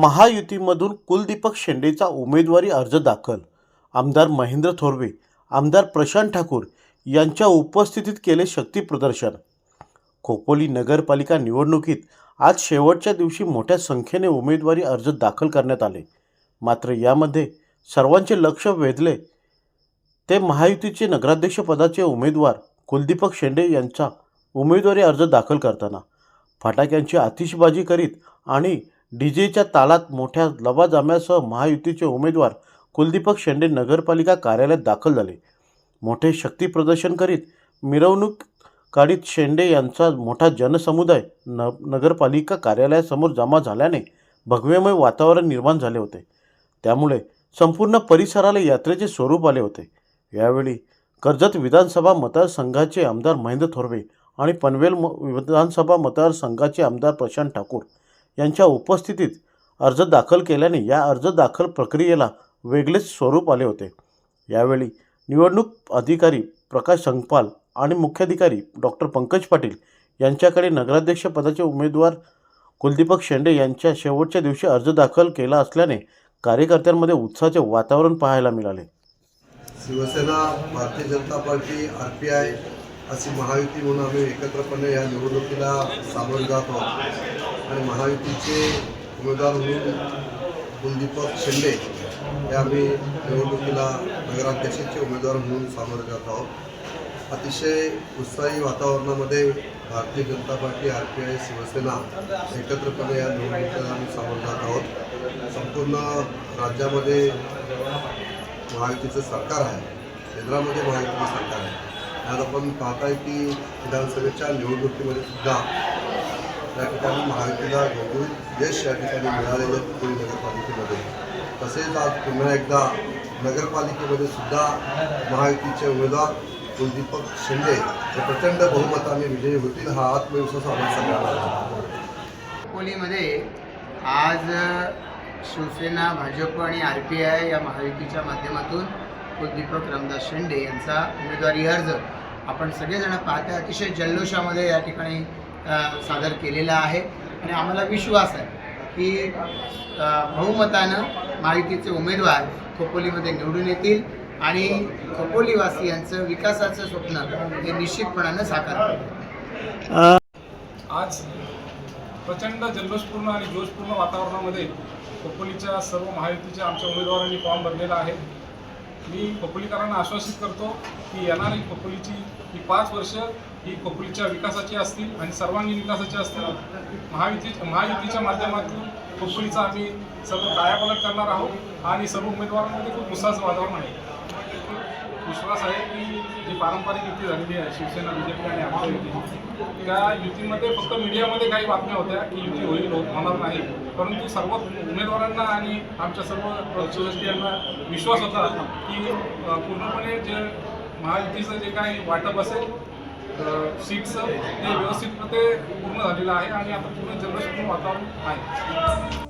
महायुतीमधून कुलदीपक शेंडेचा उमेदवारी अर्ज दाखल. आमदार महेंद्र थोरवे आमदार प्रशांत ठाकूर यांच्या उपस्थितीत केले शक्ती प्रदर्शन. खोपोली नगरपालिका निवडणुकीत आज शेवटच्या दिवशी मोठ्या संख्येने उमेदवारी अर्ज दाखल करण्यात आले. मात्र यामध्ये सर्वांचे लक्ष वेधले. ते महायुतीचे नगराध्यक्षपदाचे उमेदवार कुलदीपक शेंडे यांचा उमेदवारी अर्ज दाखल करताना फटाक्यांची आतिषबाजी करीत आणि डीजेच्या तालात मोठ्या लवाजाम्यासह महायुतीचे उमेदवार कुलदीपक शेंडे नगरपालिका कार्यालयात दाखल झाले. मोठे शक्ती प्रदर्शन करीत मिरवणूक काढीत शेंडे यांचा मोठा जनसमुदाय न नगरपालिका कार्यालयासमोर जमा झाल्याने भगवेमय वातावरण निर्माण झाले होते. त्यामुळे संपूर्ण परिसराला यात्रेचे स्वरूप आले होते. यावेळी कर्जत विधानसभा मतदारसंघाचे आमदार महेंद्र थोरवे आणि पनवेल म विधानसभा मतदारसंघाचे आमदार प्रशांत ठाकूर यांच्या उपस्थितीत अर्ज दाखल केल्याने या अर्ज दाखल प्रक्रियेला वेगळेच स्वरूप आले होते. यावेळी निवडणूक अधिकारी प्रकाश संगपाल आणि मुख्याधिकारी डॉक्टर पंकज पाटील यांच्याकडे नगराध्यक्षपदाचे उमेदवार कुलदीपक शेंडे यांच्या शेवटच्या दिवशी अर्ज दाखल केला असल्याने कार्यकर्त्यांमध्ये उत्साहाचे वातावरण पाहायला मिळाले. Shiv Sena Bharatiya Janata party R P I अशी महायुती म्हणून आम्ही एकत्रपणे या निवडणुकीला सामोरे जात आहोत. आणि महायुतीचे उमेदवार म्हणून कुलदीपक शिंदे हे आम्ही निवडणुकीला नगराध्यक्षाचे उमेदवार म्हणून सामोरे जात आहोत. अतिशय उत्साही वातावरणामध्ये Bharatiya Janata party R P I Shiv Sena एकत्रपणे या निवडणुकीला आम्ही सामोरे जात आहोत. संपूर्ण राज्यामध्ये महायुतीचं सरकार आहे. केंद्रामध्ये महायुतीचं सरकार आहे. आज आपण पाहताय की विधानसभेच्या निवडणुकीमध्ये सुद्धा या ठिकाणी महायुतीला घवघवीत यश या ठिकाणी मिळालेलं पुणे नगरपालिकेमध्ये तसेच आज पुन्हा एकदा नगरपालिकेमध्ये सुद्धा महायुतीचे उमेदवार कुलदीपक शिंदे हे प्रचंड बहुमताने विजयी होतील हा आत्मविश्वास आम्हाला सांगायला आहे. आज शिवसेना भाजप आणि आर पी आय या महायुतीच्या माध्यमातून कुलदीपक रामदास शेंडे यांचा उमेदवारी अर्ज आपण सगळेजण पाहते अतिशय जल्लोषामध्ये या ठिकाणी सादर केलेला आहे. आणि आम्हाला विश्वास आहे की बहुमतानं महायुतीचे उमेदवार खोपोलीमध्ये निवडून येतील आणि खोपोलीवासियांचं विकासाचं स्वप्न हे निश्चितपणानं साकार आज प्रचंड जल्लोषपूर्ण आणि जोशपूर्ण वातावरणामध्ये खोपोलीच्या सर्व महायुतीच्या आमच्या उमेदवारांनी फॉर्म भरलेला आहे. मी खोपोलीकरांना आश्वासित करतो की येणारी खोपोलीची ही पाच वर्ष ही खोपोलीच्या विकासाची असतील आणि सर्वांगीण विकासाची असतील महायुती महायुतीच्या माध्यमातून खोपोलीचा आम्ही सर्व कायापालट करणार आहोत आणि सर्व उमेदवारांमध्ये खूप उत्साहाचं वातावरण आहे. विश्वास आहे की जी पारंपरिक युती झालेली आहे शिवसेना बी जे पी आणि आमच्या युती त्या युतीमध्ये फक्त मीडियामध्ये काही बातम्या होत्या की युती होईल हो- होणार नाही. परंतु सर्व उमेदवारांना आणि आमच्या सर्व सदस्यांना विश्वास होता की पूर्णपणे जे महायुतीचं जे काही वाटप असेल अ, सीट्सचं ते व्यवस्थितपणे पूर्ण झालेलं आहे आणि आता पूर्ण जनरेशन वातावरण आहे.